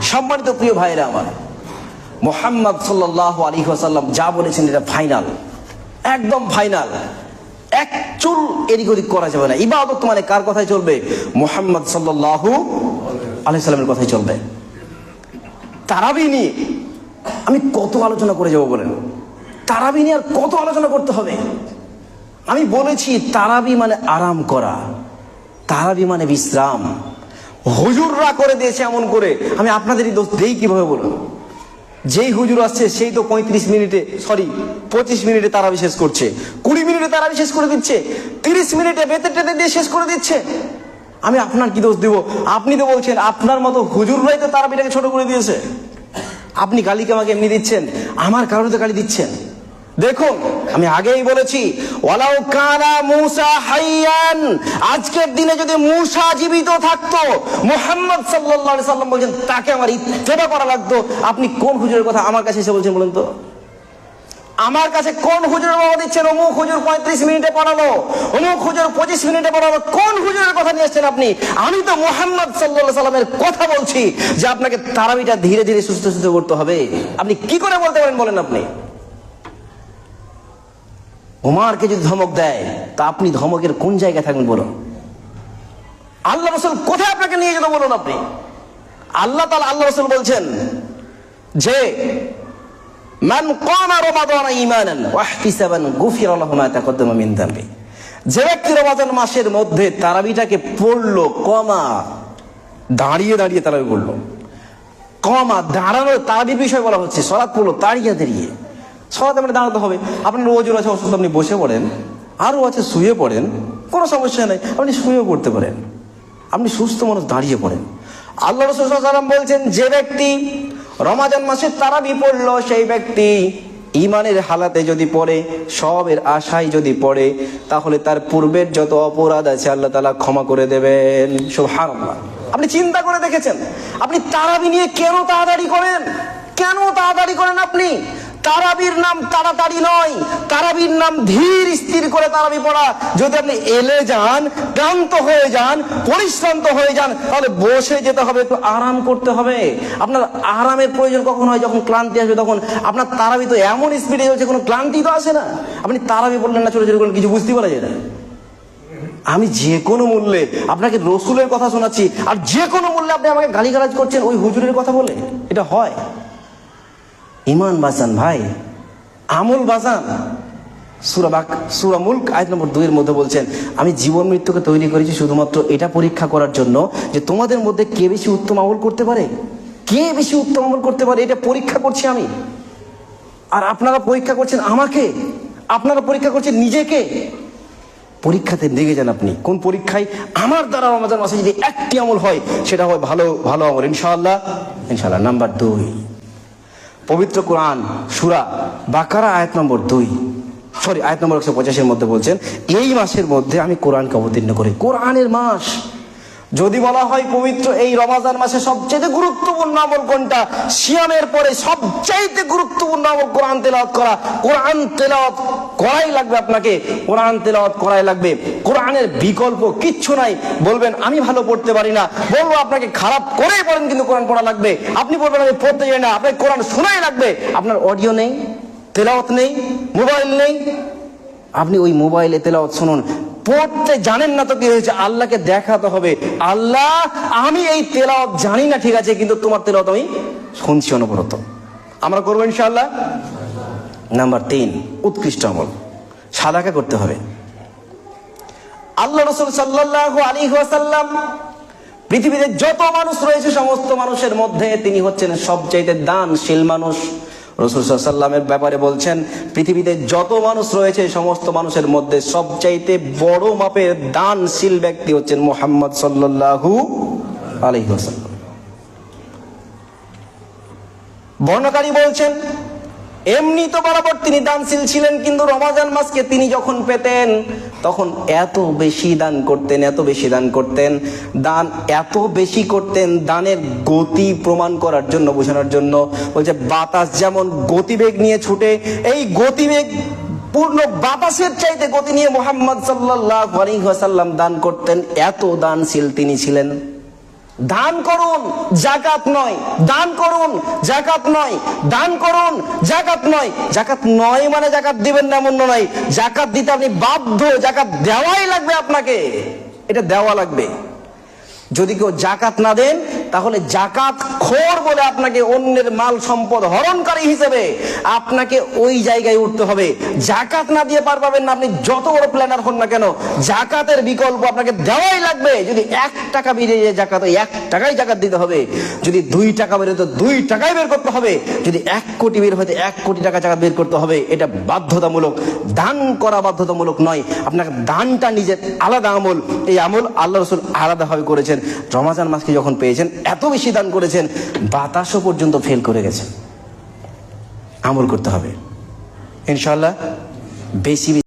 সম্মানিত প্রিয় ভাইরা আমার, মোহাম্মদ সাল্লাহ আলী আসাল্লাম যা বলেছেন এটা ফাইনাল একদম ফাইনাল এক চুল এদিক ওদিক করা যাবে না। ইবাদত মানে কার কথায় চলবে? মোহাম্মদ সাল্লাহ আলাইসাল্লামের কথাই চলবে। তারাবি নিয়ে আমি কত আলোচনা করে যাব বলেন? তারাবি নিয়ে আর কত আলোচনা করতে হবে? আমি বলেছি, তারাবি মানে আরাম করা, তারাবি মানে বিশ্রাম। হুজুররা করে দিয়েছে এমন করে। আমি আপনাদেরই দোষ দেই কীভাবে বলুন? যেই হুজুর আসছে, সেই তো পঁয়ত্রিশ মিনিটে সরি পঁচিশ মিনিটে তারাবি শেষ করছে। কুড়ি মিনিটে তারাবি বিশেষ করে দিচ্ছে। তিরিশ মিনিটে বেতে টেতে দিয়ে শেষ করে দিচ্ছে। আমি আপনার কি দোষ দিব? আপনি তো বলছেন, আপনার মতো হুজুররাই তো তারা তারাবিটাকে ছোট করে দিয়েছে। আপনি গালিকে আমাকে এমনি দিচ্ছেন, আমার কারণে তো গালি দিচ্ছেন। দেখুন, আমি আগেই বলেছি, ওয়ালাউ কানা মুসা হাইয়ান, আজকের দিনে যদি মুসা জীবিত থাকতো, মোহাম্মদ সাল্লাল্লাহু আলাইহি সাল্লাম বলছেন, তাকে আমার ইত্তেবা করা লাগতো। আপনি কোন হুজুরের কথা আমার কাছে এসে বলছেন বলেন তো? আমার কাছে কোন হুজুরের বাবা দিচ্ছেন? অমুক হুজুর পঁয়ত্রিশ মিনিটে পড়ালো, অমুক হুজুর পঁচিশ মিনিটে পড়ালো, কোন হুজুরের কথা নিয়ে এসছেন আপনি? আমি তো মোহাম্মদ সাল্লাহ সাল্লামের কথা বলছি যে আপনাকে তারাবিটা ধীরে ধীরে সুস্থ সুস্থ করতে হবে। আপনি কি করে বলতে পারেন বলেন আপনি? উমারকে যদি ধমক দেয়, তা আপনি ধমকের কোন জায়গায় থাকবেন বলুন? আল্লাহ রসুল কোথায় আপনাকে নিয়ে যেতে বলুন আপনি? আল্লাহ তালা আল্লাহ রসুল বলছেন যে, মান কামা রমাদান ঈমানান ওয়া ইহতিসাবান গুফিরা লাহু মা তাকদ্দামা মিন যামবি যে ব্যক্তি রমাদান মাসের মধ্যে তারাবিটাকে পড়ল কমা দাঁড়িয়ে দাঁড়িয়ে তারাবি পড়ল। কমা দাঁড়ানো তারাবির বিষয় বলা হচ্ছে সরাত পড়ল দাঁড়িয়ে দাঁড়িয়ে। সরাতে মানে দাঁড়াতে হবে। আপনার ওজোর আছে অসুস্থ, আপনি বসে পড়েন। আরও আছে শুয়ে পড়েন। কোনো সমস্যা নেই, আপনি শুয়েও পড়তে পারেন। আপনি সুস্থ মানুষ দাঁড়িয়ে পড়েন। আল্লাহ রসুল বলছেন, যে ব্যক্তি রমাজান মাসে তারাবি পড়ল, সেই ব্যক্তি ইমানের হালাতে যদি পড়ে, সবের আশায় যদি পড়ে, তাহলে তার পূর্বের যত অপরাধ আছে আল্লাহ তালা ক্ষমা করে দেবেন। সব সুবহানাল্লাহ। আপনি চিন্তা করে দেখেছেন, আপনি তারাবি নিয়ে কেন তাড়াতাড়ি করেন? কেন তাড়াতাড়ি করেন আপনি? তারাবির নাম তাড়াতাড়ি নয়। তারাবির নাম ধীর স্থির করে তারাবি পড়া। যদি আপনি এলে যান, ক্লান্ত হয়ে যান, পরিশ্রান্ত হয়ে যান, তাহলে বসে যেতে হবে, একটু আরাম করতে হবে। আপনার আরামের প্রয়োজন কখন হয় যখন ক্লান্তি আসবে তখন? আপনার তারাবি তো এমন স্পিডে চলছে, কোনো ক্লান্তি তো আসে না। আপনি তারাবি পড়লেন না ছোট ছোট কিছু বুঝতে পারা যায় না। আমি যে কোনো মূল্যে আপনাকে রসুলের কথা শোনাচ্ছি, আর যে কোনো মূল্যে আপনি আমাকে গালিগালাজ করছেন, ওই হুজুরের কথা বলে, এটা হয়। ইমান বাঁচান ভাই, আমল বাঁচান। সুরা বাক, সুরা মুল্ক, আয়াত নম্বর দুইয়ের মধ্যে বলছেন, আমি জীবন মৃত্যুকে তৈরি করেছি শুধুমাত্র এটা পরীক্ষা করার জন্য যে তোমাদের মধ্যে কে বেশি উত্তম আমল করতে পারে? কে বেশি উত্তম আমল করতে পারে? এটা পরীক্ষা করছি আমি। আর আপনারা পরীক্ষা করছেন আমাকে? আপনারা পরীক্ষা করছেন নিজেকে? পরীক্ষাতে লেগে যান আপনি। কোন পরীক্ষায় আমার দ্বারা রমাজান মাসে যদি একটি আমল হয়, সেটা হয় ভালো ভালো আমল, ইনশাআল্লাহ। ইনশাআল্লাহ, নাম্বার দুই। পবিত্র কোরআন, সুরা বাকারা, আয়াত নম্বর দুই। সরি আয়াত নম্বর একশো পঁচাশের মধ্যে বলছেন, এই মাসের মধ্যে আমি কোরআনকে অবতীর্ণ করি। কোরআনের মাস যদি বলা হয় পবিত্র এই রমাজান মাসে সবচেয়ে গুরুত্বপূর্ণ আমল কোনটা? সিয়ামের পরে সবচাইতে গুরুত্বপূর্ণ আমল কোরআন তেলাওয়াত করা। কোরআন তেলাওয়াত করাই লাগবে আপনাকে। কোরআন তেলাওয়াত করাই লাগবে। কোরআনের বিকল্প কিচ্ছু নাই। বলবেন, আমি ভালো পড়তে পারি না। বলব, আপনাকে খারাপ করেই পড়েন, কিন্তু কোরআন পড়া লাগবে। আপনি বলবেন আমি পড়তে যাই না। আপনাকে কোরআন শোনাই লাগবে। আপনার অডিও নেই, তেলাওয়াত নেই, মোবাইল নেই। আপনি ওই মোবাইলে তেলাওয়াত শুনুন। পড়তে জানেন না তো কি হয়েছে? আল্লাহকে দেখাতে হবে। আল্লাহ, আমি এই তেলাওয়াত জানি না ঠিক আছে, কিন্তু তোমার তেলাওয়াত আমি শুনছি অনবরত। আমরা করব ইনশাআল্লাহ? নাম্বার তিন, উৎকৃষ্ট আমল। সাদাকা করতে হবে। আল্লাহ রসুল সাল্লাহ আলী ওয়াসাল্লাম পৃথিবীতে যত মানুষ রয়েছে, সমস্ত মানুষের মধ্যে তিনি হচ্ছেন সবচাইতে দানশীল মানুষ। রসুল সাল্লামের ব্যাপারে বলছেন, পৃথিবীতে যত মানুষ রয়েছে সমস্ত মানুষের মধ্যে সবচাইতে বড় মাপের দানশীল ব্যক্তি হচ্ছেন মোহাম্মদ সাল্লাহু আলহিহাসাল্লাম বর্ণকারী বলছেন এমনি তো বরাবর তিনি দানশীল ছিলেন, কিন্তু রমাজান মাসকে তিনি যখন পেতেন, তখন এত বেশি দান করতেন, এত বেশি দান করতেন, দান এত বেশি করতেন, দানের গতি প্রমাণ করার জন্য, বোঝানোর জন্য বলছে বাতাস যেমন গতিবেগ নিয়ে ছুটে, এই গতিবেগ পূর্ণ বাতাসের চাইতে গতি নিয়ে মোহাম্মদ সাল্লাহ ওয়াসাল্লাম দান করতেন, এত দানশীল তিনি ছিলেন। দান করুন, জাকাত নয়। দান করুন, জাকাত নয়। দান করুন, জাকাত নয়। জাকাত নয় মানে জাকাত দিবেন না, এমন নয়। জাকাত দিতে আপনি বাধ্য, জাকাত দেওয়াই লাগবে আপনাকে। এটা দেওয়া লাগবে। যদি কেউ জাকাত না দেন তাহলে জাকাত খোর বলে আপনাকে অন্যের মাল সম্পদ হরণকারী হিসেবে আপনাকে ওই জায়গায় উঠতে হবে। জাকাত না দিয়ে পার পাবেন না আপনি, যত বড় প্ল্যানার হন না কেন, জাকাতের বিকল্প আপনাকে দেওয়াই লাগবে। যদি এক টাকা বেরিয়ে যায় জাকাত এক টাকাই জাকাত দিতে হবে। যদি দুই টাকা বেরোয় তো দুই টাকাই বের করতে হবে। যদি এক কোটি বের হতে এক কোটি টাকা জাকাত বের করতে হবে। এটা বাধ্যতামূলক। দান করা বাধ্যতামূলক নয়। আপনাকে দানটা নিজের আলাদা আমল। এই আমল আল্লাহ রসুল আলাদাভাবে করেছেন। রমাজান মাসকে যখন পেয়েছেন? এত বেশি দান করেছেন বাতাসও পর্যন্ত ফেল করে গেছেন। আমল করতে হবে। ইনশাল্লাহ বেশি